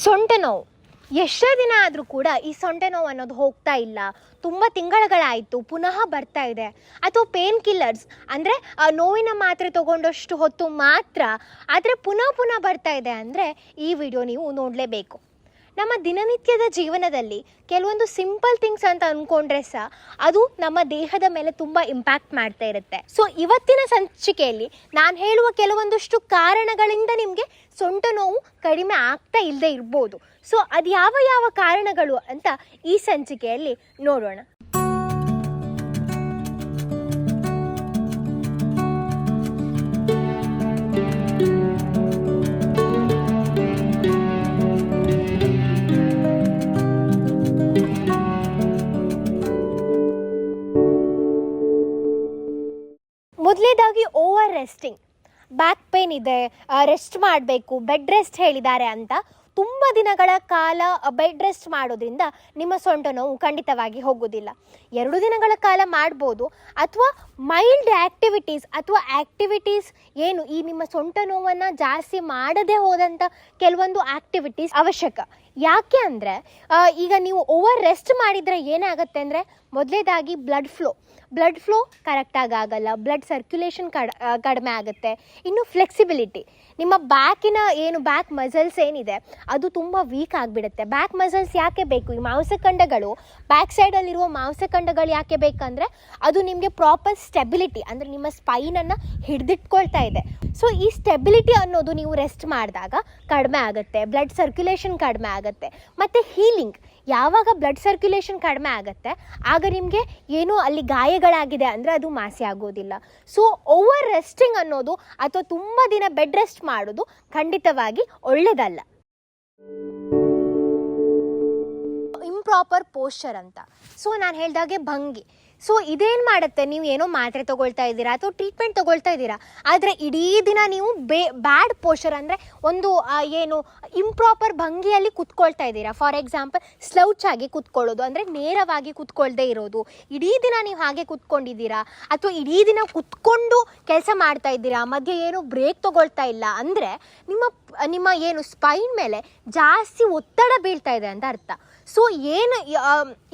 ಸೊಂಟ ನೋವು. ಎಷ್ಟೇ ದಿನ ಆದರೂ ಕೂಡ ಈ ಸೊಂಟ ನೋವು ಅನ್ನೋದು ಹೋಗ್ತಾ ಇಲ್ಲ. ತುಂಬ ತಿಂಗಳುಗಳಾಯಿತು, ಪುನಃ ಬರ್ತಾ ಇದೆ. ಅಥವಾ ಪೇನ್ ಕಿಲ್ಲರ್ಸ್ ಅಂದರೆ ನೋವಿನ ಮಾತ್ರೆ ತಗೊಂಡಷ್ಟು ಹೊತ್ತು ಮಾತ್ರ, ಆದರೆ ಪುನಃ ಪುನಃ ಬರ್ತಾ ಇದೆ ಅಂದರೆ ಈ ವಿಡಿಯೋ ನೀವು ನೋಡಲೇಬೇಕು. ನಮ್ಮ ದಿನನಿತ್ಯದ ಜೀವನದಲ್ಲಿ ಕೆಲವೊಂದು ಸಿಂಪಲ್ ಥಿಂಗ್ಸ್ ಅಂತ ಅಂದ್ಕೊಂಡ್ರೆ ಸಹ ಅದು ನಮ್ಮ ದೇಹದ ಮೇಲೆ ತುಂಬ ಇಂಪ್ಯಾಕ್ಟ್ ಮಾಡ್ತಾ ಇರುತ್ತೆ. ಸೊ ಇವತ್ತಿನ ಸಂಚಿಕೆಯಲ್ಲಿ ನಾನು ಹೇಳುವ ಕೆಲವೊಂದಷ್ಟು ಕಾರಣಗಳಿಂದ ನಿಮಗೆ ಸೊಂಟ ನೋವು ಕಡಿಮೆ ಆಗ್ತಾ ಇಲ್ಲದೆ ಇರ್ಬೋದು. ಸೊ ಅದು ಯಾವ ಯಾವ ಕಾರಣಗಳು ಅಂತ ಈ ಸಂಚಿಕೆಯಲ್ಲಿ ನೋಡೋಣ. ಮೊದಲೇದಾಗಿ ಓವರ್ ರೆಸ್ಟಿಂಗ್. ಬ್ಯಾಕ್ ಪೇನ್ ಇದೆ ರೆಸ್ಟ್ ಮಾಡಬೇಕು, ಬೆಡ್ ರೆಸ್ಟ್ ಹೇಳಿದ್ದಾರೆ ಅಂತ ತುಂಬ ದಿನಗಳ ಕಾಲ ಬೆಡ್ ರೆಸ್ಟ್ ಮಾಡೋದ್ರಿಂದ ನಿಮ್ಮ ಸೊಂಟ ನೋವು ಖಂಡಿತವಾಗಿ ಹೋಗೋದಿಲ್ಲ ಎರಡು ದಿನಗಳ ಕಾಲ ಮಾಡ್ಬೋದು, ಅಥವಾ ಮೈಲ್ಡ್ ಆ್ಯಕ್ಟಿವಿಟೀಸ್ ಅಥವಾ ಆ್ಯಕ್ಟಿವಿಟೀಸ್ ಏನು ಈ ನಿಮ್ಮ ಸೊಂಟ ನೋವನ್ನು ಜಾಸ್ತಿ ಮಾಡದೇ ಹೋದಂಥ ಕೆಲವೊಂದು ಆ್ಯಕ್ಟಿವಿಟೀಸ್ ಅವಶ್ಯಕ. ಯಾಕೆ ಅಂದರೆ ಈಗ ನೀವು ಓವರ್ ರೆಸ್ಟ್ ಮಾಡಿದರೆ ಏನಾಗುತ್ತೆ ಅಂದರೆ, ಮೊದಲೇದಾಗಿ ಬ್ಲಡ್ ಫ್ಲೋ ಬ್ಲಡ್ ಫ್ಲೋ ಕರೆಕ್ಟಾಗಿ ಆಗಲ್ಲ. ಬ್ಲಡ್ ಸರ್ಕ್ಯುಲೇಷನ್ ಕಡ ಕಡಿಮೆ ಆಗುತ್ತೆ. ಇನ್ನು ಫ್ಲೆಕ್ಸಿಬಿಲಿಟಿ ನಿಮ್ಮ ಬ್ಯಾಕಿನ ಏನು ಬ್ಯಾಕ್ ಮಸಲ್ಸ್ ಏನಿದೆ, ಅದು ತುಂಬ ವೀಕ್ ಆಗಿಬಿಡುತ್ತೆ. ಬ್ಯಾಕ್ ಮಸಲ್ಸ್ ಯಾಕೆ ಬೇಕು? ಈ ಮಾಂಸಖಂಡಗಳು ಬ್ಯಾಕ್ ಸೈಡಲ್ಲಿರುವ ಮಾಂಸಖಂಡಗಳು ಯಾಕೆ ಬೇಕಂದರೆ, ಅದು ನಿಮಗೆ ಪ್ರಾಪರ್ ಸ್ಟೆಬಿಲಿಟಿ ಅಂದರೆ ನಿಮ್ಮ ಸ್ಪೈನನ್ನು ಹಿಡಿದಿಟ್ಕೊಳ್ತಾ ಇದೆ. ಸೊ ಈ ಸ್ಟೆಬಿಲಿಟಿ ಅನ್ನೋದು ನೀವು ರೆಸ್ಟ್ ಮಾಡಿದಾಗ ಕಡಿಮೆ ಆಗುತ್ತೆ. ಬ್ಲಡ್ ಸರ್ಕ್ಯುಲೇಷನ್ ಕಡಿಮೆ ಮತ್ತು ಹೀಲಿಂಗ್ ಯಾವಾಗ ಬ್ಲಡ್ ಸರ್ಕ್ಯುಲೇಷನ್ ಕಡಿಮೆ ಆಗುತ್ತೆ, ಆಗ ನಿಮಗೆ ಏನೋ ಅಲ್ಲಿ ಗಾಯಗಳಾಗಿದೆ ಅಂದರೆ ಅದು ಮಾಸಿ ಆಗೋದಿಲ್ಲ. ಸೊ ಓವರ್ ರೆಸ್ಟಿಂಗ್ ಅನ್ನೋದು ಅಥವಾ ತುಂಬ ದಿನ ಬೆಡ್ ರೆಸ್ಟ್ ಮಾಡೋದು ಖಂಡಿತವಾಗಿ ಒಳ್ಳೆಯದಲ್ಲ ಇಂಪ್ರಾಪರ್ ಪೋಸ್ಚರ್ ಅಂತ. ಸೊ ನಾನು ಹೇಳಿದಾಗೆ ಭಂಗಿ. ಸೊ ಇದೇನು ಮಾಡುತ್ತೆ? ನೀವು ಏನೋ ಮಾತ್ರೆ ತಗೊಳ್ತಾ ಇದ್ದೀರಾ ಅಥವಾ ಟ್ರೀಟ್ಮೆಂಟ್ ತಗೊಳ್ತಾ ಇದ್ದೀರಾ? ಆದರೆ ಇಡೀ ದಿನ ನೀವು ಬೇ ಬ್ಯಾಡ್ ಪೋಷರ್ ಅಂದರೆ ಒಂದು ಏನು ಇಂಪ್ರಾಪರ್ ಭಂಗಿಯಲ್ಲಿ ಕುತ್ಕೊಳ್ತಾ ಇದ್ದೀರಾ? ಫಾರ್ ಎಕ್ಸಾಂಪಲ್ ಸ್ಲೌಚ್ ಆಗಿ ಕುತ್ಕೊಳ್ಳೋದು ಅಂದರೆ ನೇರವಾಗಿ ಕುತ್ಕೊಳ್ದೇ ಇರೋದು. ಇಡೀ ದಿನ ನೀವು ಹಾಗೆ ಕುತ್ಕೊಂಡಿದ್ದೀರಾ? ಅಥವಾ ಇಡೀ ದಿನ ಕುತ್ಕೊಂಡು ಕೆಲಸ ಮಾಡ್ತಾ ಇದ್ದೀರಾ? ಮಧ್ಯೆ ಏನು ಬ್ರೇಕ್ ತಗೊಳ್ತಾ ಇಲ್ಲ ಅಂದರೆ ನಿಮ್ಮ ನಿಮ್ಮ ಏನು ಸ್ಪೈನ್ ಮೇಲೆ ಜಾಸ್ತಿ ಒತ್ತಡ ಬೀಳ್ತಾ ಇದೆ ಅಂತ ಅರ್ಥ. ಸೊ ಏನು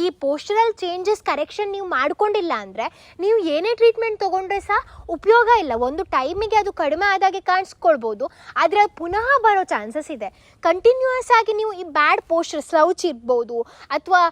ಈ, ಪೋಸ್ಟರಲ್ ಚೇಂಜಸ್ ಕರೆಕ್ಷನ್ ನೀವು ಮಾಡ್ಕೊಂಡಿಲ್ಲ ಅಂದರೆ ನೀವು ಏನೇ ಟ್ರೀಟ್ಮೆಂಟ್ ತೊಗೊಂಡ್ರೆ ಸಹ ಉಪಯೋಗ ಇಲ್ಲ. ಒಂದು ಟೈಮಿಗೆ ಅದು ಕಡಿಮೆ ಆದಾಗೆ ಕಾಣಿಸ್ಕೊಳ್ಬೋದು ಆದರೆ ಅದು ಪುನಃ ಬರೋ ಚಾನ್ಸಸ್ ಇದೆ. ಕಂಟಿನ್ಯೂಸ್ ಆಗಿ ನೀವು ಈ ಬ್ಯಾಡ್ ಪೋಸ್ಟರ್ ಸ್ಲೌಚ್ ಇರ್ಬೋದು ಅಥವಾ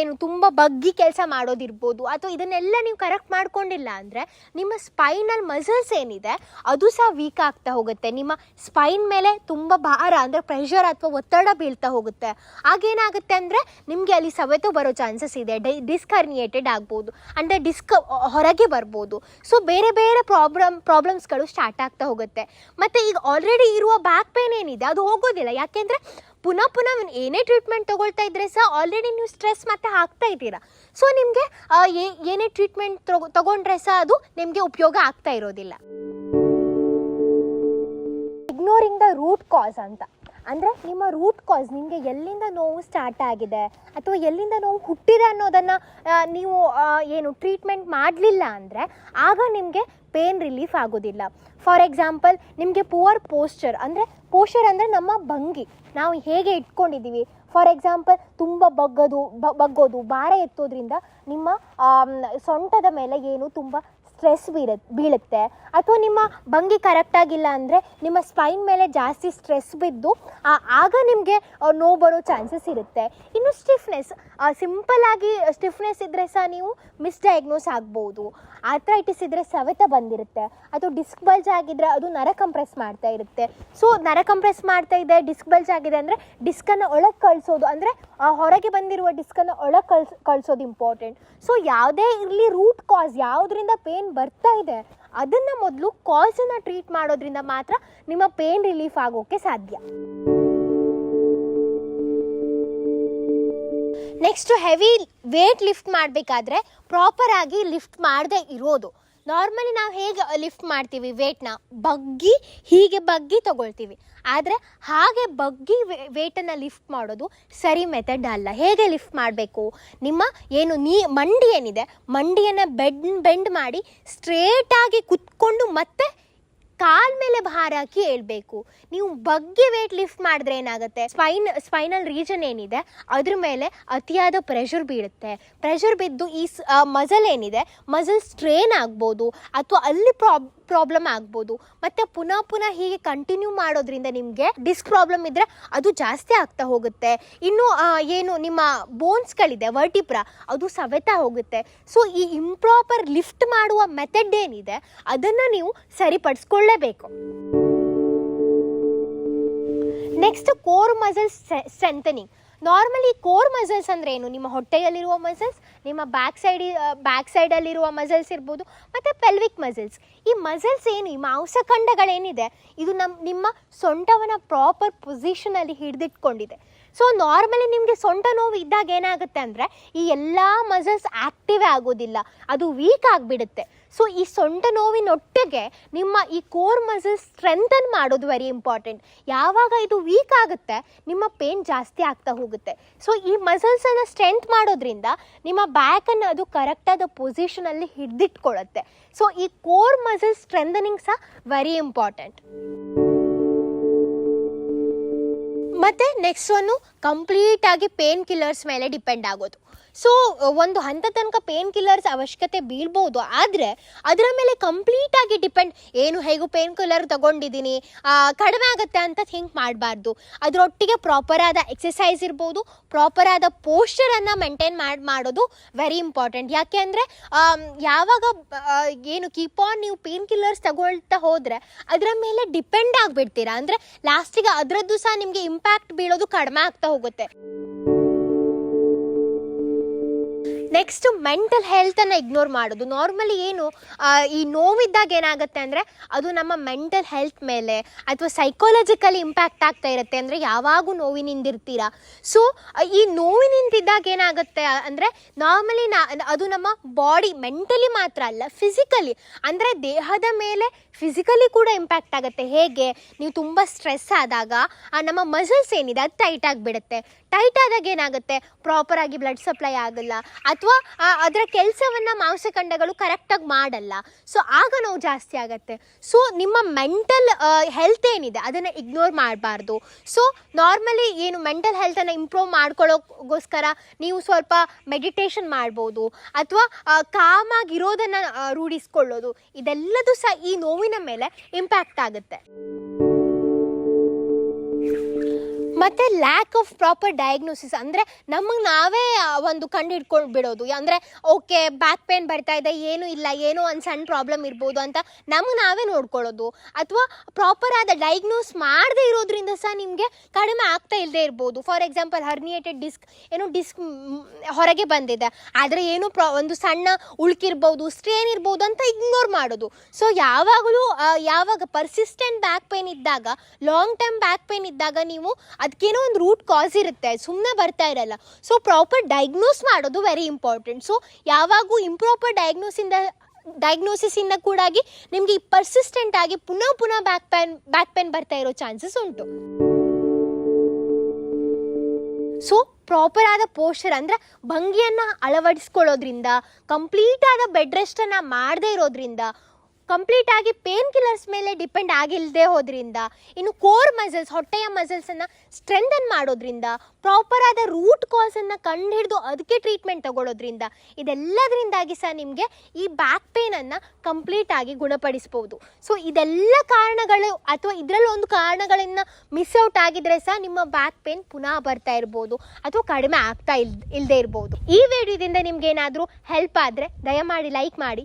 ಏನು ತುಂಬ ಬಗ್ಗಿ ಕೆಲಸ ಮಾಡೋದಿರ್ಬೋದು ಅಥವಾ ಇದನ್ನೆಲ್ಲ ನೀವು ಕರೆಕ್ಟ್ ಮಾಡ್ಕೊಂಡಿಲ್ಲ ಅಂದರೆ ನಿಮ್ಮ ಸ್ಪೈನಲ್ ಮಸಲ್ಸ್ ಏನಿದೆ ಅದು ಸಹ ವೀಕ್ ಆಗ್ತಾ ಹೋಗುತ್ತೆ. ನಿಮ್ಮ ಸ್ಪೈನ್ ಮೇಲೆ ತುಂಬ ಭಾರ ಅಂದರೆ ಪ್ರೆಷರ್ ಅಥವಾ ಒತ್ತಡ ಬೀಳ್ತಾ ಹೋಗುತ್ತೆ. ಆಗೇನಾಗುತ್ತೆ ಅಂದರೆ ನಿಮಗೆ ಅಲ್ಲಿ ಸವೆತು ಬರೋ ಚಾನ್ಸಸ್ ಇದೆ, ಡೈ ಡಿಸ್ಕ್ ಹರ್ನಿಯೇಟೆಡ್ ಆಗ್ಬೋದು, ಅಂದರೆ ಡಿಸ್ಕ ಹೊರಗೆ ಬರ್ಬೋದು. ಸೊ ಬೇರೆ ಬೇರೆ ಪ್ರಾಬ್ಲಮ್ ಪ್ರಾಬ್ಲಮ್ಸ್ಗಳು ಸ್ಟಾರ್ಟ್ ಆಗ್ತಾ ಹೋಗುತ್ತೆ. ಮತ್ತು ಈಗ ಆಲ್ರೆಡಿ ಇರುವ ಬ್ಯಾಕ್ ಪೇನ್ ಏನಿದೆ, ಅದು ಹೋಗೋದಿಲ್ಲ. ಯಾಕೆಂದರೆ ಪುನಃ ಪುನಃ ಏನೇ ಟ್ರೀಟ್ಮೆಂಟ್ ತೊಗೊಳ್ತಾ ಇದ್ರೆ ಸಹ ಆಲ್ರೆಡಿ ನೀವು ಸ್ಟ್ರೆಸ್ ಮತ್ತೆ ಹಾಕ್ತಾ ಇದ್ದೀರಾ. ಸೊ ನಿಮಗೆ ಏನೇ ಟ್ರೀಟ್ಮೆಂಟ್ ತಗೊ ತಗೊಂಡ್ರೆ ಸಹ ಅದು ನಿಮಗೆ ಉಪಯೋಗ ಆಗ್ತಾ ಇರೋದಿಲ್ಲ. ಇಗ್ನೋರಿಂಗ್ ದ ರೂಟ್ ಕಾಸ್ ಅಂತ. ಅಂದರೆ ನಿಮ್ಮ ರೂಟ್ ಕಾಸ್ ನಿಮಗೆ ಎಲ್ಲಿಂದ ನೋವು ಸ್ಟಾರ್ಟ್ ಆಗಿದೆ? ಅಥವಾ ಎಲ್ಲಿಂದ ನೋವು ಹುಟ್ಟಿದೆ ಅನ್ನೋದನ್ನು ನೀವು ಏನು ಟ್ರೀಟ್ಮೆಂಟ್ ಮಾಡಲಿಲ್ಲ ಅಂದರೆ ಆಗ ನಿಮಗೆ ಪೇನ್ ರಿಲೀಫ್ ಆಗೋದಿಲ್ಲ. ಫಾರ್ ಎಕ್ಸಾಂಪಲ್ ನಿಮಗೆ ಪುವರ್ ಪೋಸ್ಚರ್ ಅಂದರೆ ಪೋಸ್ಚರ್ ಅಂದರೆ ನಮ್ಮ ಭಂಗಿ. ನಾವು ಹೇಗೆ ಇಟ್ಕೊಂಡಿದ್ದೀವಿ ಫಾರ್ ಎಕ್ಸಾಂಪಲ್ ತುಂಬ ಬಗ್ಗೋದು ಬಗ್ಗೋದು, ಭಾರ ಎತ್ತೋದ್ರಿಂದ ನಿಮ್ಮ ಸೊಂಟದ ಮೇಲೆ ಏನು ತುಂಬ ಸ್ಟ್ರೆಸ್ ಬೀರ ಬೀಳುತ್ತೆ. ಅಥವಾ ನಿಮ್ಮ ಭಂಗಿ ಕರೆಕ್ಟಾಗಿಲ್ಲ ಅಂದರೆ ನಿಮ್ಮ ಸ್ಪೈನ್ ಮೇಲೆ ಜಾಸ್ತಿ ಸ್ಟ್ರೆಸ್ ಬಿದ್ದು ಆಗ ನಿಮಗೆ ನೋವು ಬರೋ ಚಾನ್ಸಸ್ ಇರುತ್ತೆ. ಇನ್ನು ಸ್ಟಿಫ್ನೆಸ್ ಸಿಂಪಲ್ ಆಗಿ ಸ್ಟಿಫ್ನೆಸ್ ಇದ್ದರೆ ಸಹ ನೀವು ಮಿಸ್ಡಯಾಗ್ನೋಸ್ ಆಗ್ಬೋದು. ಆಥ್ರೈಟಿಸ್ ಇದ್ದರೆ ಸವೆತ ಬಂದಿರುತ್ತೆ. ಅಥವಾ ಡಿಸ್ಕ್ ಬಲ್ಜ್ ಆಗಿದ್ರೆ ಅದು ನರ ಕಂಪ್ರೆಸ್ ಮಾಡ್ತಾ ಇರುತ್ತೆ. ಸೊ ನರ ಕಂಪ್ರೆಸ್ ಮಾಡ್ತಾ ಇದೆ ಡಿಸ್ಕ್ ಬಲ್ಜ್ ಆಗಿದೆ ಅಂದರೆ ಡಿಸ್ಕನ್ನು ಒಳಗೆ ಕಳಿಸೋದು ಅಂದರೆ ಹೊರಗೆ ಬಂದಿರುವ ಡಿಸ್ಕನ್ನು ಒಳಗೆ ಕಳ್ಸ್, ಕಳಿಸೋದು ಇಂಪಾರ್ಟೆಂಟ್ ಸೊ ಯಾವುದೇ ಇರಲಿ ರೂಟ್ ಕಾಸ್ ಯಾವುದರಿಂದ ಪೇನ್ ಬರ್ತಾ ಇದೆ, ಅದನ್ನು ಮೊದಲು ಕಾಸನ್ನು ಟ್ರೀಟ್ ಮಾಡೋದ್ರಿಂದ ಮಾತ್ರ ನಿಮ್ಮ ಪೇನ್ ರಿಲೀಫ್ ಆಗೋಕ್ಕೆ ಸಾಧ್ಯ. ನೆಕ್ಸ್ಟು ಹೆವಿ ವೇಟ್ ಲಿಫ್ಟ್ ಮಾಡಬೇಕಾದ್ರೆ ಪ್ರಾಪರಾಗಿ ಲಿಫ್ಟ್ ಮಾಡದೇ ಇರೋದು. ನಾರ್ಮಲಿ ನಾವು ಹೇಗೆ ಲಿಫ್ಟ್ ಮಾಡ್ತೀವಿ ವೇಟ್ನ ಬಗ್ಗಿ, ಹೀಗೆ ಬಗ್ಗಿ ತಗೊಳ್ತೀವಿ. ಆದರೆ ಹಾಗೆ ಬಗ್ಗಿ ವೇಟನ್ನು ಲಿಫ್ಟ್ ಮಾಡೋದು ಸರಿ ಮೆಥಡ್ ಅಲ್ಲ. ಹೇಗೆ ಲಿಫ್ಟ್ ಮಾಡಬೇಕು? ನಿಮ್ಮ ಏನು ನೀ, ಮಂಡಿ ಏನಿದೆ? ಮಂಡಿಯನ್ನು ಬೆಡ್ ಬೆಂಡ್ ಮಾಡಿ ಸ್ಟ್ರೇಟಾಗಿ ಕುತ್ಕೊಂಡು ಮತ್ತೆ ಕಾಲ್ ಮೇಲೆ ಭಾರ ಹಾಕಿ ಹೇಳ್ಬೇಕು. ನೀವು ಬಗ್ಗೆ ವೇಟ್ ಲಿಫ್ಟ್ ಮಾಡಿದ್ರೆ ಏನಾಗುತ್ತೆ? ಸ್ಪೈನ್ ಸ್ಪೈನಲ್ ರೀಜನ್ ಏನಿದೆ, ಅದ್ರ ಮೇಲೆ ಅತಿಯಾದ ಪ್ರೆಷರ್ ಬೀಳುತ್ತೆ. ಪ್ರೆಷರ್ ಬಿದ್ದು ಈ ಮಸಲ್ ಏನಿದೆ ಮಸಲ್ ಸ್ಟ್ರೇನ್ ಆಗ್ಬೋದು, ಅಥವಾ ಅಲ್ಲಿ ಪ್ರಾಬ್ ಪ್ರಾಬ್ಲಮ್ ಆಗ್ಬೋದು. ಮತ್ತೆ ಪುನಃ ಪುನಃ ಹೀಗೆ ಕಂಟಿನ್ಯೂ ಮಾಡೋದ್ರಿಂದ ನಿಮಗೆ ಡಿಸ್ಕ್ ಪ್ರಾಬ್ಲಮ್ ಇದ್ರೆ ಅದು ಜಾಸ್ತಿ ಆಗ್ತಾ ಹೋಗುತ್ತೆ. ಇನ್ನು ಏನು ನಿಮ್ಮ ಬೋನ್ಸ್ಗಳಿದೆ ವರ್ಟಿಪ್ರ ಅದು ಸವೆತಾ ಹೋಗುತ್ತೆ. ಸೊ ಈ ಇಂಪ್ರಾಪರ್ ಲಿಫ್ಟ್ ಮಾಡುವ ಮೆಥಡ್ ಏನಿದೆ, ಅದನ್ನು ನೀವು ಸರಿಪಡಿಸ್ಕೊಳ್ಳೇಬೇಕು next core muscles strengthening normally core muscles ಅಂದ್ರೆ ಏನು? ನಿಮ್ಮ ಹೊಟ್ಟೆಯಲ್ಲಿರುವ ಮಸಲ್ಸ್ ನಿಮ್ಮ ಬ್ಯಾಕ್ ಸೈಡ್ ಬ್ಯಾಕ್ ಸೈಡಲ್ಲಿರುವ ಮಸಲ್ಸ್ ಇರ್ಬೋದು, ಮತ್ತು ಪೆಲ್ವಿಕ್ ಮಸಲ್ಸ್ ಈ ಮಸಲ್ಸ್ ಏನು? ಈ ಮಾಂಸಖಂಡಗಳೇನಿದೆ ಇದು ನಮ್ಮ ನಿಮ್ಮ ಸೊಂಟವನ್ನು ಪ್ರಾಪರ್ ಪೊಸಿಷನಲ್ಲಿ ಹಿಡಿದಿಟ್ಕೊಂಡಿದೆ. ಸೊ ನಾರ್ಮಲಿ ನಿಮಗೆ ಸೊಂಟ ನೋವು ಇದ್ದಾಗ ಏನಾಗುತ್ತೆ ಅಂದರೆ, ಈ ಎಲ್ಲ ಮಸಲ್ಸ್ ಆ್ಯಕ್ಟಿವ್ ಆಗೋದಿಲ್ಲ. ಅದು ವೀಕ್ ಆಗಿಬಿಡುತ್ತೆ. ಸೊ ಈ ಸೊಂಟ ನೋವಿನೊಟ್ಟಿಗೆ ನಿಮ್ಮ ಈ ಕೋರ್ ಮಸಲ್ಸ್ ಸ್ಟ್ರೆಂಥನ್ ಮಾಡೋದು ವೆರಿ ಇಂಪಾರ್ಟೆಂಟ್ ಯಾವಾಗ ಇದು ವೀಕ್ ಆಗುತ್ತೆ, ನಿಮ್ಮ ಪೇನ್ ಜಾಸ್ತಿ ಆಗ್ತಾ ಹೋಗುತ್ತೆ. ಸೊ ಈ ಮಸಲ್ಸನ್ನು ಸ್ಟ್ರೆಂತ್ ಮಾಡೋದ್ರಿಂದ ನಿಮ್ಮ ಬ್ಯಾಕನ್ನು ಅದು ಕರೆಕ್ಟಾದ ಪೊಸಿಷನಲ್ಲಿ ಹಿಡಿದಿಟ್ಕೊಳ್ಳುತ್ತೆ ಸೊ ಈ ಕೋರ್ ಮಸಲ್ಸ್ ಸ್ಟ್ರೆಂಥನಿಂಗ್ ಸಹ ವೆರಿ ಇಂಪಾರ್ಟೆಂಟ್ ಮತ್ತೆ ನೆಕ್ಸ್ಟ್ ಒನ್ನು ಕಂಪ್ಲೀಟ್ ಆಗಿ ಪೇನ್ ಕಿಲ್ಲರ್ಸ್ ಮೇಲೆ ಡಿಪೆಂಡ್ ಆಗೋದು. ಸೊ ಒಂದು ಹಂತ ತನಕ ಪೇನ್ ಕಿಲ್ಲರ್ಸ್ ಅವಶ್ಯಕತೆ ಬೀಳ್ಬೋದು. ಆದರೆ ಅದರ ಮೇಲೆ ಕಂಪ್ಲೀಟ್ ಆಗಿ ಡಿಪೆಂಡ್ ಏನು, ಹೇಗೂ ಪೇನ್ ಕಿಲ್ಲರ್ ತಗೊಂಡಿದ್ದೀನಿ ಕಡಿಮೆ ಆಗುತ್ತೆ ಅಂತ ಥಿಂಕ್ ಮಾಡಬಾರ್ದು. ಅದರೊಟ್ಟಿಗೆ ಪ್ರಾಪರ್ ಆದ ಎಕ್ಸಸೈಸ್ ಇರ್ಬೋದು ಪ್ರಾಪರ್ ಆದ ಪೋಶ್ಚರನ್ನು ಮೇಂಟೈನ್ ಮಾಡಿ, ಮಾಡೋದು ವೆರಿ ಇಂಪಾರ್ಟೆಂಟ್ ಯಾಕೆ ಅಂದರೆ ಯಾವಾಗ ಏನು ಕೀಪ್ ಆನ್ ನೀವು ಪೇನ್ ಕಿಲ್ಲರ್ಸ್ ತಗೊಳ್ತಾ ಹೋದರೆ ಅದರ ಮೇಲೆ ಡಿಪೆಂಡ್ ಆಗಿಬಿಡ್ತೀರಾ. ಅಂದರೆ ಲಾಸ್ಟಿಗೆ ಅದರದ್ದು ಸಹ ನಿಮಗೆ ಇಂಪ್ಯಾಕ್ಟ್ ಬೀಳೋದು ಕಡಿಮೆ ಆಗ್ತಾ ಹೋಗುತ್ತೆ. ನೆಕ್ಸ್ಟ್ ಮೆಂಟಲ್ ಹೆಲ್ತನ್ನು ಇಗ್ನೋರ್ ಮಾಡೋದು. ನಾರ್ಮಲಿ ಏನು ಈ ನೋವಿದ್ದಾಗ ಏನಾಗುತ್ತೆ ಅಂದರೆ, ಅದು ನಮ್ಮ ಮೆಂಟಲ್ ಹೆಲ್ತ್ ಮೇಲೆ ಅಥವಾ ಸೈಕಾಲಜಿಕಲಿ ಇಂಪ್ಯಾಕ್ಟ್ ಆಗ್ತಾ ಇರುತ್ತೆ ಅಂದರೆ ಯಾವಾಗೂ ನೋವಿನಿಂದಿರ್ತೀರ. ಸೊ ಈ ನೋವಿನಿಂದಿದ್ದಾಗ ಏನಾಗುತ್ತೆ ಅಂದರೆ ನಾರ್ಮಲಿ ನಾ, ಅದು ನಮ್ಮ ಬಾಡಿ ಮೆಂಟಲಿ ಮಾತ್ರ ಅಲ್ಲ ಫಿಸಿಕಲಿ ಅಂದರೆ ದೇಹದ ಮೇಲೆ ಫಿಸಿಕಲಿ ಕೂಡ ಇಂಪ್ಯಾಕ್ಟ್ ಆಗುತ್ತೆ. ಹೇಗೆ? ನೀವು ತುಂಬ ಸ್ಟ್ರೆಸ್ ಆದಾಗ ನಮ್ಮ ಮಸಲ್ಸ್ ಏನಿದೆ, ಅದು ಟೈಟ್ ಆಗಿಬಿಡುತ್ತೆ ಟೈಟ್ ಆದಾಗ ಏನಾಗುತ್ತೆ? ಪ್ರಾಪರ್ ಆಗಿ ಬ್ಲಡ್ ಸಪ್ಲೈ ಆಗಲ್ಲ. ಅಥವಾ ಅದರ ಕೆಲಸವನ್ನು ಮಾಂಸಖಂಡಗಳು ಕರೆಕ್ಟಾಗಿ ಮಾಡಲ್ಲ. ಸೊ ಆಗ ನೋವು ಜಾಸ್ತಿ ಆಗುತ್ತೆ. ಸೊ ನಿಮ್ಮ ಮೆಂಟಲ್ ಹೆಲ್ತ್ ಏನಿದೆ, ಅದನ್ನು ಇಗ್ನೋರ್ ಮಾಡಬಾರ್ದು. ಸೊ ನಾರ್ಮಲಿ ಏನು ಮೆಂಟಲ್ ಹೆಲ್ತನ್ನು ಇಂಪ್ರೂವ್ ಮಾಡ್ಕೊಳ್ಳೋಕ್ಕೋಸ್ಕರ ನೀವು ಸ್ವಲ್ಪ ಮೆಡಿಟೇಷನ್ ಮಾಡ್ಬೋದು. ಅಥವಾ ಕಾಮಾಗಿರೋದನ್ನು ರೂಢಿಸ್ಕೊಳ್ಳೋದು. ಇದೆಲ್ಲದೂ ಸಹ ಈ ನೋವಿನ ಮೇಲೆ ಇಂಪ್ಯಾಕ್ಟ್ ಆಗುತ್ತೆ. ಮತ್ತು ಲ್ಯಾಕ್ ಆಫ್ ಪ್ರಾಪರ್ ಡಯಾಗ್ನೋಸಿಸ್ ಅಂದರೆ ನಮಗೆ ನಾವೇ ಒಂದು ಕಂಡು ಹಿಡ್ಕೊಂಡು ಬಿಡೋದು ಅಂದರೆ, ಓಕೆ ಬ್ಯಾಕ್ ಪೇನ್ ಬರ್ತಾ ಇದೆ, ಏನು ಇಲ್ಲ, ಏನೋ ಒಂದು ಸಣ್ಣ ಪ್ರಾಬ್ಲಮ್ ಇರ್ಬೋದು ಅಂತ ನಮಗೆ ನಾವೇ ನೋಡ್ಕೊಳ್ಳೋದು. ಅಥವಾ ಪ್ರಾಪರ್ ಆದ ಡಯಾಗ್ನೋಸ್ ಮಾಡದೇ ಇರೋದ್ರಿಂದ ಸಹ ನಿಮಗೆ ಕಡಿಮೆ ಆಗ್ತಾ ಇಲ್ಲದೆ ಇರ್ಬೋದು. ಫಾರ್ ಎಕ್ಸಾಂಪಲ್ ಹರ್ನಿಯೇಟೆಡ್ ಡಿಸ್ಕ್ ಏನು ಡಿಸ್ಕ್ ಹೊರಗೆ ಬಂದಿದೆ. ಆದರೆ ಏನು ಪ್ರಾ ಒಂದು ಸಣ್ಣ ಉಳ್ಕಿರ್ಬೋದು ಸ್ಟ್ರೇನ್ ಇರ್ಬೋದು ಅಂತ ಇಗ್ನೋರ್ ಮಾಡೋದು. ಸೊ ಯಾವಾಗಲೂ ಯಾವಾಗ ಪರ್ಸಿಸ್ಟೆಂಟ್ ಬ್ಯಾಕ್ ಪೇನ್ ಇದ್ದಾಗ ಲಾಂಗ್ ಟರ್ಮ್ ಬ್ಯಾಕ್ ಪೇನ್ ಇದ್ದಾಗ ನೀವು ಅದಕ್ಕೇನೋ ಒಂದು ರೂಟ್ ಕಾಸ್ ಇರುತ್ತೆ ಸುಮ್ಮನೆ ಬರ್ತಾ ಇರಲ್ಲ. ಸೊ ಪ್ರಾಪರ್ ಡಯಾಗ್ನೋಸ್ ಮಾಡೋದು ವೆರಿ ಇಂಪಾರ್ಟೆಂಟ್ ಸೊ ಯಾವಾಗೂ ಇಂಪ್ರಾಪರ್ ಡಯಾಗ್ನೋಸಿಂದ ಡಯಾಗ್ನೋಸಿಸಿಂದ ಕೂಡಾಗಿ ನಿಮಗೆ ಪರ್ಸಿಸ್ಟೆಂಟ್ ಆಗಿ ಪುನಃ ಪುನಃ ಬ್ಯಾಕ್ ಪೇನ್ ಬ್ಯಾಕ್ ಪೇನ್ ಬರ್ತಾ ಇರೋ ಚಾನ್ಸಸ್ ಉಂಟು. ಸೊ ಪ್ರಾಪರ್ ಆದ ಪೋಸ್ಚರ್ ಅಂದರೆ ಭಂಗಿಯನ್ನು ಅಳವಡಿಸ್ಕೊಳ್ಳೋದ್ರಿಂದ ಕಂಪ್ಲೀಟ್ ಆದ ಬೆಡ್ ರೆಸ್ಟನ್ನು ಮಾಡದೇ ಇರೋದ್ರಿಂದ ಕಂಪ್ಲೀಟ್ ಆಗಿ ಪೇನ್ ಕಿಲ್ಲರ್ಸ್ ಮೇಲೆ ಡಿಪೆಂಡ್ ಆಗಿಲ್ಲದೆ ಹೋದ್ರಿಂದ, ಇನ್ನು ಕೋರ್ ಮಸಲ್ಸ್ ಹೊಟ್ಟೆಯ ಮಸಲ್ಸನ್ನು ಸ್ಟ್ರೆಂಥನ್ ಮಾಡೋದ್ರಿಂದ ಪ್ರಾಪರ್ ಆದ ರೂಟ್ ಕಾಸನ್ನು ಕಂಡುಹಿಡಿದು ಅದಕ್ಕೆ ಟ್ರೀಟ್ಮೆಂಟ್ ತಗೊಳ್ಳೋದ್ರಿಂದ ಇದೆಲ್ಲದರಿಂದಾಗಿ ಸಹ ನಿಮಗೆ ಈ ಬ್ಯಾಕ್ ಪೇನನ್ನು ಕಂಪ್ಲೀಟ್ ಆಗಿ ಗುಣಪಡಿಸ್ಬೋದು. ಸೊ ಇದೆಲ್ಲ ಕಾರಣಗಳು ಅಥವಾ ಇದರಲ್ಲಿ ಒಂದು ಕಾರಣಗಳನ್ನು ಮಿಸ್ ಔಟ್ ಆಗಿದ್ರೆ ಸಹ ನಿಮ್ಮ ಬ್ಯಾಕ್ ಪೇನ್ ಪುನಃ ಬರ್ತಾ ಇರ್ಬೋದು ಅಥವಾ ಕಡಿಮೆ ಆಗ್ತಾ ಇಲ್ ಇಲ್ಲದೆ ಇರ್ಬೋದು. ಈ ವಿಡಿಯೋದಿಂದ ನಿಮ್ಗೆ ಏನಾದರೂ ಹೆಲ್ಪ್ ಆದರೆ ದಯಮಾಡಿ ಲೈಕ್ ಮಾಡಿ